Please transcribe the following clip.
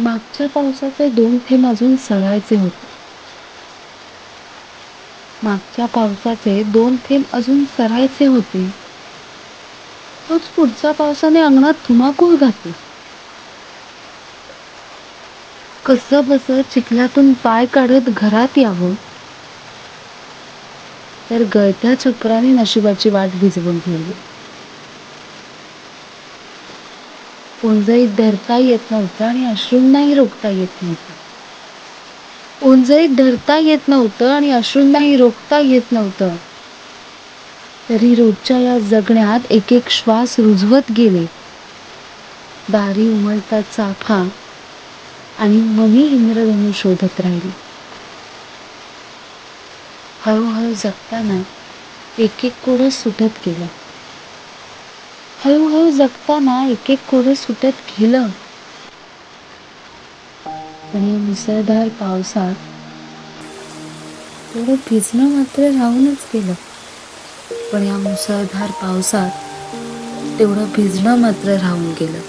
मागच्या पावसाचे दोन थेंब अजून सळायचे होते. मागच्या पावसाचे दोन थेंब अजून सरायचे होते. तोच पुढच्या पावसाने अंगणात धुमाकूळ घातला. कसं बस चिखल्यातून पाय काढत घरात यावं? तर गळत्या चक्राने नशिबाची वाट भिजवून ठेवली. ओंजळीत धरता येत नव्हतं आणि अश्रूंनाही रोखता येत नव्हतं. ओंजळीत धरता येत नव्हतं आणि अश्रूंनाही रोखता येत नव्हतं. तरी रोजच्या या जगण्यात एक एक श्वास रुजवत गेले. दारी उमलता चाफा आणि मनी इंद्रधनू शोधत राहिली. हळूहळू जगताना एक एक कोरस सुटत गेलं. हळूहळू जगताना एक एक कोरं सुटत गेलं. पण या मुसळधार पावसात तेवढं भिजणं मात्र राहूनच गेलं. पण या मुसळधार पावसात तेवढं भिजणं मात्र राहून गेलं.